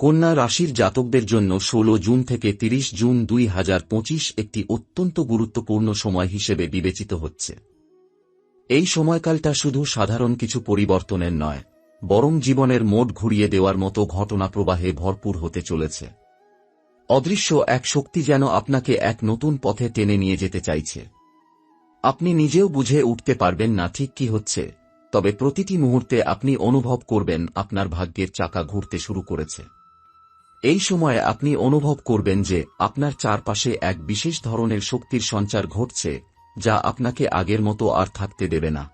কন্যা রাশির জাতকদের জন্য ১৬ জুন থেকে ৩০ জুন দুই হাজার পঁচিশ একটি অত্যন্ত গুরুত্বপূর্ণ সময় হিসেবে বিবেচিত হচ্ছে। এই সময়কালটা শুধু সাধারণ কিছু পরিবর্তনের নয়, বরং জীবনের মোট ঘুরিয়ে দেওয়ার মতো ঘটনা প্রবাহে ভরপুর হতে চলেছে। অদৃশ্য এক শক্তি যেন আপনাকে এক নতুন পথে টেনে নিয়ে যেতে চাইছে। আপনি নিজেও বুঝে উঠতে পারবেন না ঠিক কি হচ্ছে, তবে প্রতিটি মুহূর্তে আপনি অনুভব করবেন আপনার ভাগ্যের চাকা ঘুরতে শুরু করেছে। এই সময়ে আপনি অনুভব করবেন যে আপনার চারপাশে এক বিশেষ ধরনের শক্তির সঞ্চার ঘটছে, যা আপনাকে আগের মতো আর থাকতে দেবে না।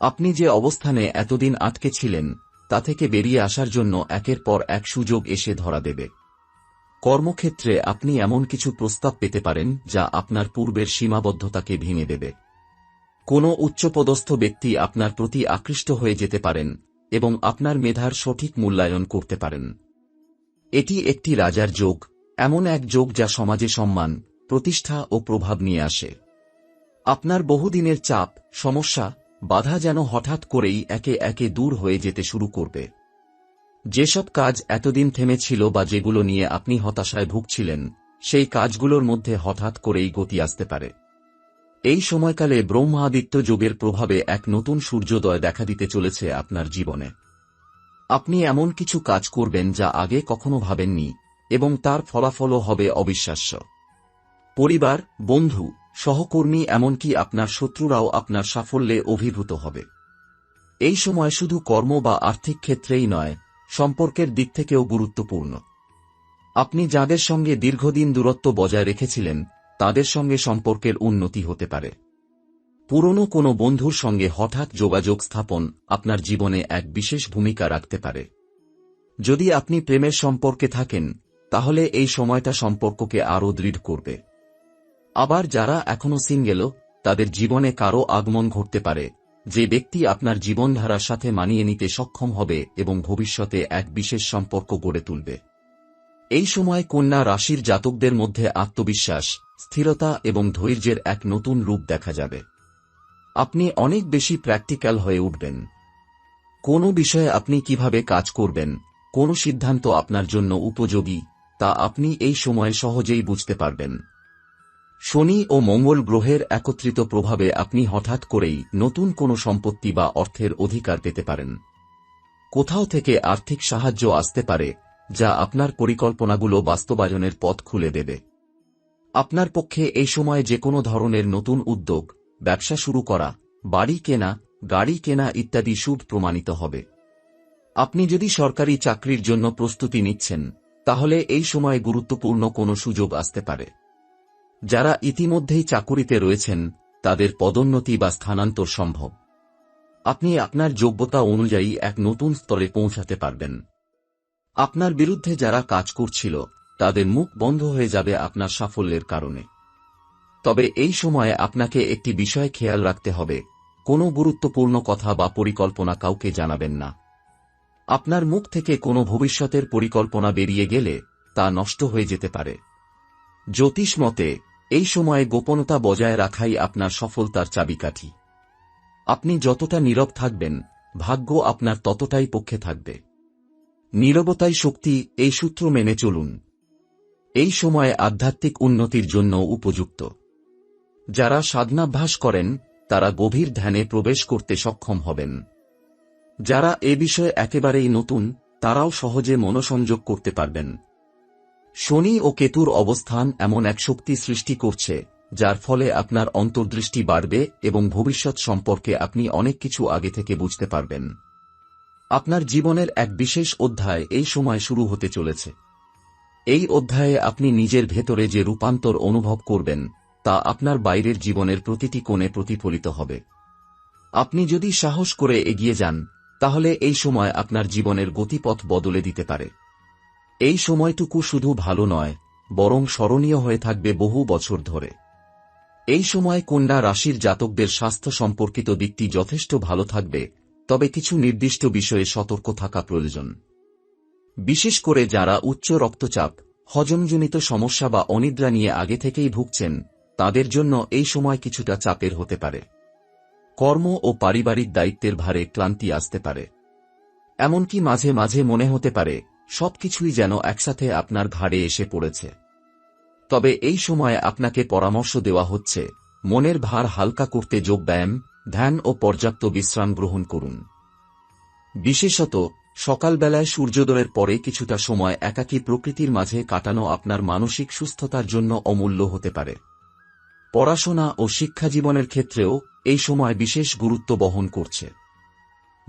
আপনি যে অবস্থানে এতদিন আটকে ছিলেন, তা থেকে বেরিয়ে আসার জন্য একের পর এক সুযোগ এসে ধরা দেবে। কর্মক্ষেত্রে আপনি এমন কিছু প্রস্তাব পেতে পারেন, যা আপনার পূর্বের সীমাবদ্ধতাকে ভেঙে দেবে। কোনো উচ্চপদস্থ ব্যক্তি আপনার প্রতি আকৃষ্ট হয়ে যেতে পারেন এবং আপনার মেধার সঠিক মূল্যায়ন করতে পারেন। এটি একটি রাজার যোগ, এমন এক যোগ যা সমাজে সম্মান, প্রতিষ্ঠা ও প্রভাব নিয়ে আসে। আপনার বহুদিনের চাপ, সমস্যা, বাধা যেন হঠাৎ করেই একে একে দূর হয়ে যেতে শুরু করবে। যেসব কাজ এতদিন থেমেছিল বা যেগুলো নিয়ে আপনি হতাশায় ভুগছিলেন, সেই কাজগুলোর মধ্যে হঠাৎ করেই গতি আসতে পারে। এই সময়কালে ব্রহ্মাদিত্য যোগের প্রভাবে এক নতুন সূর্যোদয় দেখা দিতে চলেছে আপনার জীবনে। আপনি এমন কিছু কাজ করবেন যা আগে কখনো ভাবেননি, এবং তার ফলাফলও হবে অবিশ্বাস্য। পরিবার, বন্ধু, সহকর্মী এমনকি আপনার শত্রুরাও আপনার সাফল্যে অভিভূত হবে। এই সময় শুধু কর্ম বা আর্থিক ক্ষেত্রেই নয়, সম্পর্কের দিক থেকেও গুরুত্বপূর্ণ। আপনি যাদের সঙ্গে দীর্ঘদিন দূরত্ব বজায় রেখেছিলেন, তাদের সঙ্গে সম্পর্কের উন্নতি হতে পারে। পুরনো কোনো বন্ধুর সঙ্গে হঠাৎ যোগাযোগ স্থাপন আপনার জীবনে এক বিশেষ ভূমিকা রাখতে পারে। যদি আপনি প্রেমের সম্পর্কে থাকেন, তাহলে এই সময়টা সম্পর্ককে আরও দৃঢ় করবে। আবার যারা এখনও সিঙ্গেলও তাদের জীবনে কারও আগমন ঘটতে পারে, যে ব্যক্তি আপনার জীবনধারার সাথে মানিয়ে নিতে সক্ষম হবে এবং ভবিষ্যতে এক বিশেষ সম্পর্ক গড়ে তুলবে। এই সময় কন্যা রাশির জাতকদের মধ্যে আত্মবিশ্বাস, স্থিরতা এবং ধৈর্যের এক নতুন রূপ দেখা যাবে। আপনি অনেক বেশি প্র্যাকটিক্যাল হয়ে উঠবেন। কোনো বিষয়ে আপনি কীভাবে কাজ করবেন, কোন সিদ্ধান্ত আপনার জন্য উপযোগী, তা আপনি এই সময়ে সহজেই বুঝতে পারবেন। শনি ও মঙ্গল গ্রহের একত্রিত প্রভাবে আপনি হঠাৎ করেই নতুন কোনো সম্পত্তি বা অর্থের অধিকার পেতে পারেন। কোথাও থেকে আর্থিক সাহায্য আসতে পারে, যা আপনার পরিকল্পনাগুলো বাস্তবায়নের পথ খুলে দেবে। আপনার পক্ষে এই সময় যে কোনো ধরনের নতুন উদ্যোগ ব্যবসা শুরু করা, বাড়ি কেনা, গাড়ি কেনা ইত্যাদি শুভ প্রমাণিত হবে। আপনি যদি সরকারি চাকরির জন্য প্রস্তুতি নিচ্ছেন, তাহলে এই সময় গুরুত্বপূর্ণ কোনো সুযোগ আসতে পারে। যারা ইতিমধ্যেই চাকুরিতে রয়েছেন, তাদের পদোন্নতি বা স্থানান্তর সম্ভব। আপনি আপনার যোগ্যতা অনুযায়ী এক নতুন স্তরে পৌঁছাতে পারবেন। আপনার বিরুদ্ধে যারা কাজ করছিল, তাদের মুখ বন্ধ হয়ে যাবে আপনার সাফল্যের কারণে। তবে এই সময়ে আপনাকে একটি বিষয় খেয়াল রাখতে হবে। কোনো গুরুত্বপূর্ণ কথা বা পরিকল্পনা কাউকে জানাবেন না। আপনার মুখ থেকে কোনো ভবিষ্যতের পরিকল্পনা বেরিয়ে গেলে তা নষ্ট হয়ে যেতে পারে। জ্যোতিষ মতে, এই সময়ে গোপনতা বজায় রাখাই আপনার সফলতার চাবিকাঠি। আপনি যতটা নীরব থাকবেন, ভাগ্য আপনার ততটাই পক্ষে থাকবে। নীরবতাই শক্তি এই সূত্র মেনে চলুন। এই সময়ে আধ্যাত্মিক উন্নতির জন্য উপযুক্ত। যারা সাধনাভ্যাস করেন, তারা গভীর ধ্যানে প্রবেশ করতে সক্ষম হবেন। যারা এ বিষয়ে একেবারেই নতুন, তারাও সহজে মনোসংযোগ করতে পারবেন। শনি ও কেতুর অবস্থান এমন এক শক্তি সৃষ্টি করছে, যার ফলে আপনার অন্তর্দৃষ্টি বাড়বে এবং ভবিষ্যৎ সম্পর্কে আপনি অনেক কিছু আগে থেকে বুঝতে পারবেন। আপনার জীবনের এক বিশেষ অধ্যায় এই সময় শুরু হতে চলেছে। এই অধ্যায়ে আপনি নিজের ভেতরে যে রূপান্তর অনুভব করবেন তা আপনার বাইরের জীবনের প্রতিটি কোণে প্রতিফলিত হবে। আপনি যদি সাহস করে এগিয়ে যান, তাহলে এই সময় আপনার জীবনের গতিপথ বদলে দিতে পারে। এই সময়টুকু শুধু ভালো নয়, বরং স্মরণীয় হয়ে থাকবে বহু বছর ধরে। এই সময় কন্যা রাশির জাতকদের স্বাস্থ্য সম্পর্কিত দিকটি যথেষ্ট ভালো থাকবে, তবে কিছু নির্দিষ্ট বিষয়ে সতর্ক থাকা প্রয়োজন। বিশেষ করে যারা উচ্চ রক্তচাপ, হজমজনিত সমস্যা বা অনিদ্রা নিয়ে আগে থেকেই ভুগছেন তাদের জন্য এই সময় কিছুটা চাপের হতে পারে। কর্ম ও পারিবারিক দায়িত্বের ভারে ক্লান্তি আসতে পারে। এমনকি মাঝে মাঝে মনে হতে পারে, সবকিছুই যেন একসাথে আপনার ঘাড়ে এসে পড়েছে। তবে এই সময়ে আপনাকে পরামর্শ দেওয়া হচ্ছে, মনের ভার হালকা করতে যোগব্যায়াম ধ্যান ও পর্যাপ্ত বিশ্রাম গ্রহণ করুন। বিশেষত, সকালবেলায় সূর্যোদয়ের পরে কিছুটা সময় একাকী প্রকৃতির মাঝে কাটানো আপনার মানসিক সুস্থতার জন্য অমূল্য হতে পারে। পড়াশোনা ও শিক্ষাজীবনের ক্ষেত্রেও এই সময় বিশেষ গুরুত্ব বহন করছে।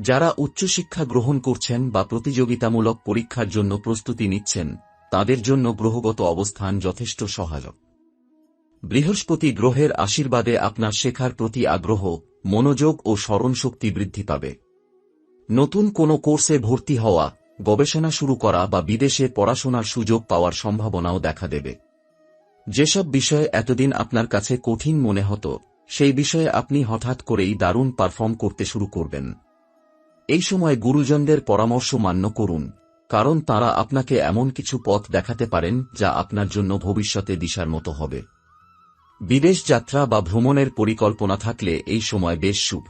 যারা উচ্চশিক্ষা গ্রহণ করছেন বা প্রতিযোগিতামূলক পরীক্ষার জন্য প্রস্তুতি নিচ্ছেন, তাদের জন্য গ্রহগত অবস্থান যথেষ্ট সহায়ক। বৃহস্পতি গ্রহের আশীর্বাদে আপনার শেখার প্রতি আগ্রহ, মনোযোগ ও স্মরণশক্তি বৃদ্ধি পাবে। নতুন কোনো কোর্সে ভর্তি হওয়া, গবেষণা শুরু করা বা বিদেশে পড়াশোনার সুযোগ পাওয়ার সম্ভাবনাও দেখা দেবে। যেসব বিষয় এতদিন আপনার কাছে কঠিন মনে হতো, সেই বিষয়ে আপনি হঠাৎ করেই দারুণ পারফর্ম করতে শুরু করবেন। এই সময় গুরুজনদের পরামর্শ মান্য করুন, কারণ তারা আপনাকে এমন কিছু পথ দেখাতে পারেন যা আপনার জন্য ভবিষ্যতে দিশার মতো হবে। বিদেশ যাত্রা বা ভ্রমণের পরিকল্পনা থাকলে এই সময় বেশ শুভ।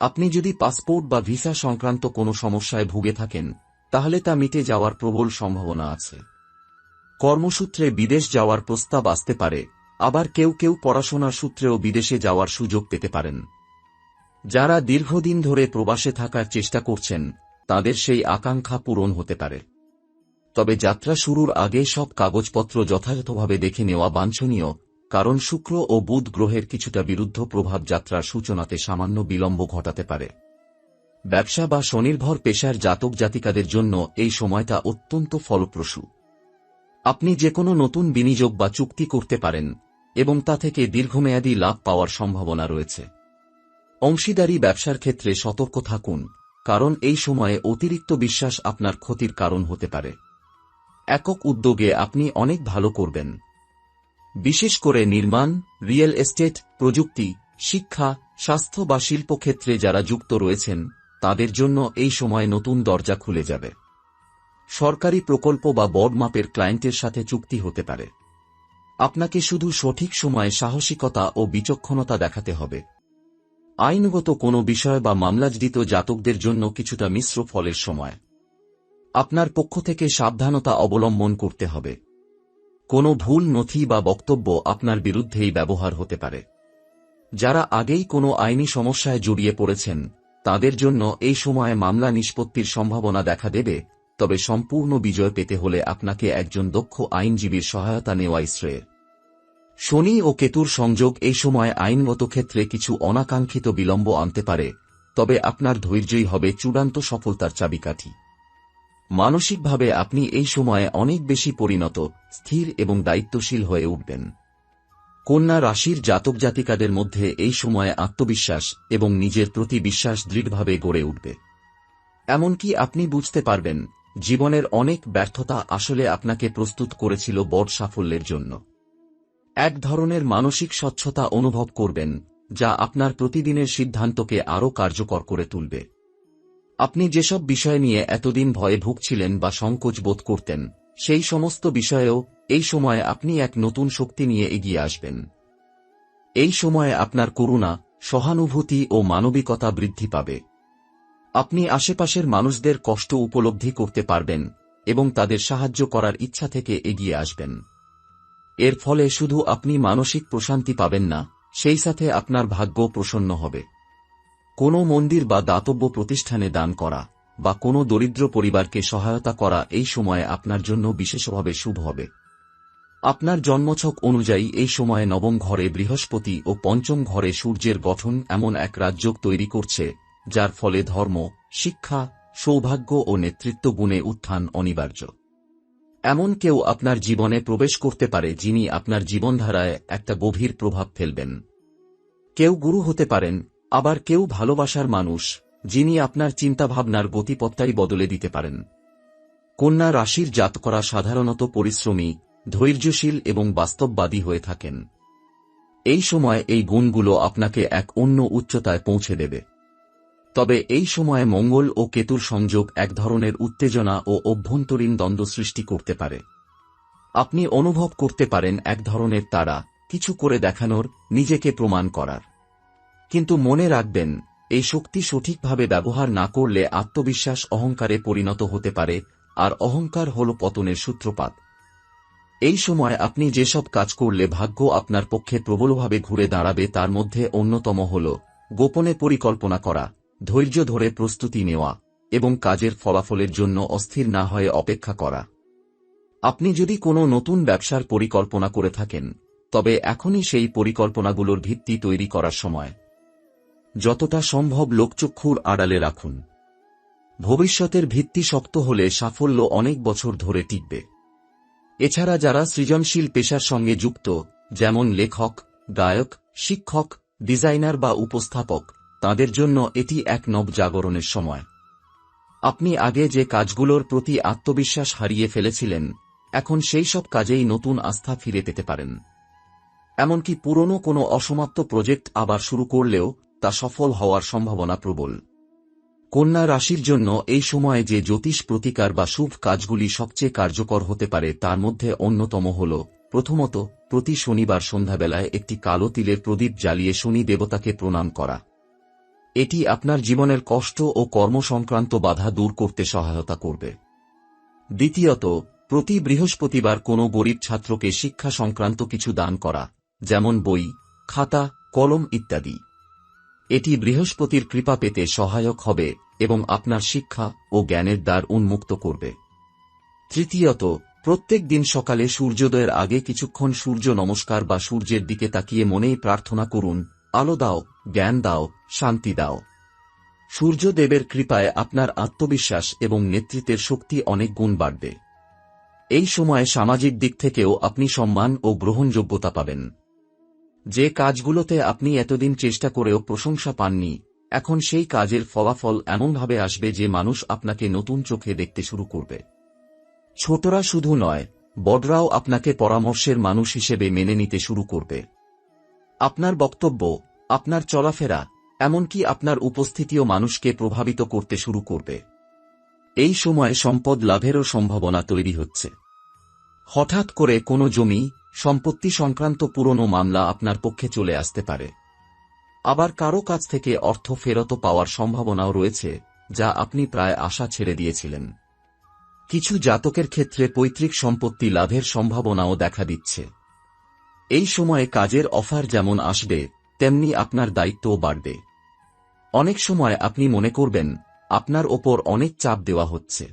আপনি যদি পাসপোর্ট বা ভিসা সংক্রান্ত কোনো সমস্যায় ভুগে থাকেন, তাহলে তা মিটে যাওয়ার প্রবল সম্ভাবনা আছে। কর্মসূত্রে বিদেশ যাওয়ার প্রস্তাব আসতে পারে, আবার কেউ কেউ পড়াশোনার সূত্রেও বিদেশে যাওয়ার সুযোগ পেতে পারেন। যারা দীর্ঘদিন ধরে প্রবাসে থাকার চেষ্টা করছেন, তাদের সেই আকাঙ্ক্ষা পূরণ হতে পারে। তবে যাত্রা শুরুর আগে সব কাগজপত্র যথাযথভাবে দেখে নেওয়া বাঞ্ছনীয়, কারণ শুক্র ও বুধ গ্রহের কিছুটা বিরুদ্ধ প্রভাব যাত্রার সূচনাতে সামান্য বিলম্ব ঘটাতে পারে। ব্যবসা বা স্বনির্ভর পেশার জাতক জাতিকাদের জন্য এই সময়টা অত্যন্ত ফলপ্রসূ। আপনি যে কোনো নতুন বিনিয়োগ বা চুক্তি করতে পারেন, এবং তা থেকে দীর্ঘমেয়াদী লাভ পাওয়ার সম্ভাবনা রয়েছে। অংশীদারি ব্যবসার ক্ষেত্রে সতর্ক থাকুন, কারণ এই সময়ে অতিরিক্ত বিশ্বাস আপনার ক্ষতির কারণ হতে পারে। একক উদ্যোগে আপনি অনেক ভালো করবেন। বিশেষ করে নির্মাণ, রিয়েল এস্টেট, প্রযুক্তি, শিক্ষা, স্বাস্থ্য বা শিল্পক্ষেত্রে যারা যুক্ত রয়েছেন, তাদের জন্য এই সময় নতুন দরজা খুলে যাবে। সরকারি প্রকল্প বা বড় মাপের ক্লায়েন্টের সাথে চুক্তি হতে পারে। আপনাকে শুধু সঠিক সময়ে সাহসিকতা ও বিচক্ষণতা দেখাতে হবে। আইনগত কোনো বিষয় বা মামলাজড়িত জাতকদের জন্য কিছুটা মিশ্র ফলের সময়। আপনার পক্ষ থেকে সাবধানতা অবলম্বন করতে হবে। কোনো ভুল, নথি বা বক্তব্য আপনার বিরুদ্ধেই ব্যবহার হতে পারে। যারা আগেই কোনো আইনি সমস্যায় জড়িয়ে পড়েছেন, তাদের জন্য এই সময়ে মামলা নিষ্পত্তির সম্ভাবনা দেখা দেবে তবে সম্পূর্ণ বিজয় পেতে হলে আপনাকে একজন দক্ষ আইনজীবীর সহায়তা নেওয়াই শ্রেয়। শনি ও কেতুর সংযোগ এই সময় আইনগত ক্ষেত্রে কিছু অনাকাঙ্ক্ষিত বিলম্ব আনতে পারে, তবে আপনার ধৈর্যই হবে চূড়ান্ত সফলতার চাবিকাঠি। মানসিকভাবে আপনি এই সময়ে অনেক বেশি পরিণত, স্থির এবং দায়িত্বশীল হয়ে উঠবেন। কন্যা রাশির জাতক জাতিকাদের মধ্যে এই সময়ে আত্মবিশ্বাস এবং নিজের প্রতি বিশ্বাস দৃঢ়ভাবে গড়ে উঠবে। এমনকি আপনি বুঝতে পারবেন জীবনের অনেক ব্যর্থতা আসলে আপনাকে প্রস্তুত করেছিল বড় সাফল্যের জন্য। এক ধরনের মানসিক স্বচ্ছতা অনুভব করবেন, যা আপনার প্রতিদিনের সিদ্ধান্তকে আরও কার্যকর করে তুলবে। আপনি যেসব বিষয় নিয়ে এতদিন ভয়ে ভুগছিলেন বা সংকোচ বোধ করতেন, সেই সমস্ত বিষয়েও এই সময়ে আপনি এক নতুন শক্তি নিয়ে এগিয়ে আসবেন। এই সময়ে আপনার করুণা, সহানুভূতি ও মানবিকতা বৃদ্ধি পাবে। আপনি আশেপাশের মানুষদের কষ্ট উপলব্ধি করতে পারবেন এবং তাদের সাহায্য করার ইচ্ছা থেকে এগিয়ে আসবেন। এর ফলে শুধু আপনি মানসিক প্রশান্তি পাবেন না, সেই সাথে আপনার ভাগ্য প্রসন্ন হবে। কোনো মন্দির বা দাতব্য প্রতিষ্ঠানে দান করা বা কোনো দরিদ্র পরিবারকে সহায়তা করা এই সময়ে আপনার জন্য বিশেষভাবে শুভ হবে। আপনার জন্মছক অনুযায়ী এই সময়ে নবম ঘরে বৃহস্পতি ও পঞ্চম ঘরে সূর্যের গঠন এমন এক রাজ্য তৈরি করছে যার ফলে ধর্ম, শিক্ষা, সৌভাগ্য ও নেতৃত্ব গুণে উত্থান অনিবার্য। এমন কেউ আপনার জীবনে প্রবেশ করতে পারে যিনি আপনার জীবনধারায় একটা গভীর প্রভাব ফেলবেন। কেউ গুরু হতে পারেন, আবার কেউ ভালোবাসার মানুষ, যিনি আপনার চিন্তাভাবনার গতিপত্তাই বদলে দিতে পারেন। কন্যা রাশির জাত করা সাধারণত পরিশ্রমী, ধৈর্যশীল এবং বাস্তববাদী হয়ে থাকেন। এই সময় এই গুণগুলো আপনাকে এক অন্য উচ্চতায় পৌঁছে দেবে। তবে এই সময়ে মঙ্গল ও কেতুর সংযোগ এক ধরনের উত্তেজনা ও অভ্যন্তরীণ দ্বন্দ্ব সৃষ্টি করতে পারে। আপনি অনুভব করতে পারেন এক ধরনের তারা, কিছু করে দেখানোর, নিজেকে প্রমাণ করার। কিন্তু মনে রাখবেন, এই শক্তি সঠিকভাবে ব্যবহার না করলে আত্মবিশ্বাস অহংকারে পরিণত হতে পারে, আর অহংকার হল পতনের সূত্রপাত। এই সময় আপনি যেসব কাজ করলে ভাগ্য আপনার পক্ষে প্রবলভাবে ঘুরে দাঁড়াবে তার মধ্যে অন্যতম হল গোপনে পরিকল্পনা করা। ধৈর্য ধরে প্রস্তুতি নেওয়া এবং কাজের ফলাফলের জন্য অস্থির না হয়ে অপেক্ষা করা। আপনি যদি কোনো নতুন ব্যবসার পরিকল্পনা করে থাকেন, তবে এখনই সেই পরিকল্পনাগুলোর ভিত্তি তৈরি করার সময়। যতটা সম্ভব লোকচক্ষুর আড়ালে রাখুন। ভবিষ্যতের ভিত্তি শক্ত হলে সাফল্য অনেক বছর ধরে টিকবে। এছাড়া যারা সৃজনশীল পেশার সঙ্গে যুক্ত, যেমন লেখক, গায়ক, শিক্ষক, ডিজাইনার বা উপস্থাপক তাদের জন্য এটি এক নবজাগরণের সময়। আপনি আগে যে কাজগুলোর প্রতি আত্মবিশ্বাস হারিয়ে ফেলেছিলেন, এখন সেই সব কাজেই নতুন আস্থা ফিরে পেতে পারেন। এমনকি পুরনো কোনো অসমাপ্ত প্রজেক্ট আবার শুরু করলেও তা সফল হওয়ার সম্ভাবনা প্রবল। কন্যা রাশির জন্য এই সময়ে যে জ্যোতিষ প্রতিকার বা শুভ কাজগুলি সবচেয়ে কার্যকর হতে পারে তার মধ্যে অন্যতম হল, প্রথমত, প্রতি শনিবার সন্ধ্যাবেলায় একটি কালো তিলের প্রদীপ জ্বালিয়ে শনি দেবতাকে প্রণাম করা। এটি আপনার জীবনের কষ্ট ও কর্মসংক্রান্ত বাধা দূর করতে সহায়তা করবে। দ্বিতীয়ত, প্রতি বৃহস্পতিবার কোনো গরিব ছাত্রকে শিক্ষা সংক্রান্ত কিছু দান করা, যেমন বই, খাতা, কলম ইত্যাদি। এটি বৃহস্পতির কৃপা পেতে সহায়ক হবে এবং আপনার শিক্ষা ও জ্ঞানের দ্বার উন্মুক্ত করবে। তৃতীয়ত, প্রত্যেক দিন সকালে সূর্যোদয়ের আগে কিছুক্ষণ সূর্য নমস্কার বা সূর্যের দিকে তাকিয়ে মনেই প্রার্থনা করুন আলো দাও, জ্ঞান দাও, শান্তি দাও। সূর্যদেবের কৃপায় আপনার আত্মবিশ্বাস এবং নেতৃত্বের শক্তি অনেক গুণ বাড়বে। এই সময়ে সামাজিক দিক থেকেও আপনি সম্মান ও গ্রহণযোগ্যতা পাবেন। যে কাজগুলোতে আপনি এতদিন চেষ্টা করেও প্রশংসা পাননি, এখন সেই কাজের ফলাফল এমনভাবে আসবে যে মানুষ আপনাকে নতুন চোখে দেখতে শুরু করবে। ছোটরা শুধু নয়, বড়রাও আপনাকে পরামর্শের মানুষ হিসেবে মেনে নিতে শুরু করবে। আপনার বক্তব্য, আপনার চলাফেরা, এমনকি আপনার উপস্থিতিও মানুষকে প্রভাবিত করতে শুরু করবে। এই সময় সম্পদ লাভেরও সম্ভাবনা তৈরি হচ্ছে। হঠাৎ করে কোনো জমি, সম্পত্তি সংক্রান্ত পুরনো মামলা আপনার পক্ষে চলে আসতে পারে। আবার কারও কাছ থেকে অর্থ ফেরত পাওয়ার সম্ভাবনাও রয়েছে, যা আপনি প্রায় আশা ছেড়ে দিয়েছিলেন। কিছু জাতকের ক্ষেত্রে পৈতৃক সম্পত্তি লাভের সম্ভাবনাও দেখা দিচ্ছে। এই সময়ে কাজের অফার যেমন আসবে, তেমনি আপনার দায়িত্বও বাড়বে। অনেক সময় আপনি মনে করবেন, আপনার ওপর অনেক চাপ দেওয়া হচ্ছে।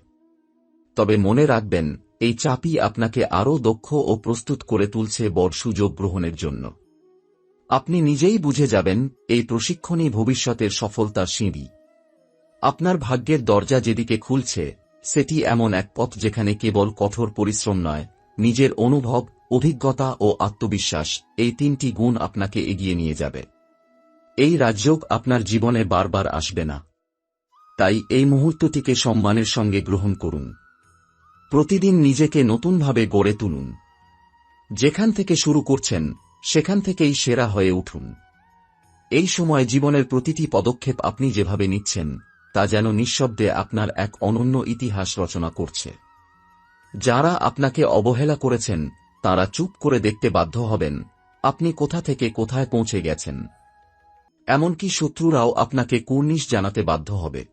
তবে মনে রাখবেন, এই চাপই আপনাকে আরও দক্ষ ও প্রস্তুত করে তুলছে বড় সুযোগ গ্রহণের জন্য। আপনি নিজেই বুঝে যাবেন, এই প্রশিক্ষণই ভবিষ্যতের সফলতার সিঁড়ি। আপনার ভাগ্যের দরজা যেদিকে খুলছে, সেটি এমন এক পথ যেখানে কেবল কঠোর পরিশ্রম নয়, নিজের অনুভব অভিজ্ঞতা ও আত্মবিশ্বাস, এই তিনটি গুণ আপনাকে এগিয়ে নিয়ে যাবে। এই রাজযোগ আপনার জীবনে বারবার আসবে না। তাই এই মুহূর্তটিকে সম্মানের সঙ্গে গ্রহণ করুন। প্রতিদিন নিজেকে নতুনভাবে গড়ে তুলুন। যেখান থেকে শুরু করছেন, সেখান থেকেই সেরা হয়ে উঠুন। এই সময় জীবনের প্রতিটি পদক্ষেপ আপনি যেভাবে নিচ্ছেন, তা যেন নিঃশব্দে আপনার এক অনন্য ইতিহাস রচনা করছে। যারা আপনাকে অবহেলা করেছেন তারা চুপ করে দেখতে বাধ্য হবেন। আপনি কোথা থেকে কোথায় পৌঁছে গেছেন? এমনকি শত্রুরাও আপনাকে কুর্নিশ জানাতে বাধ্য হবে।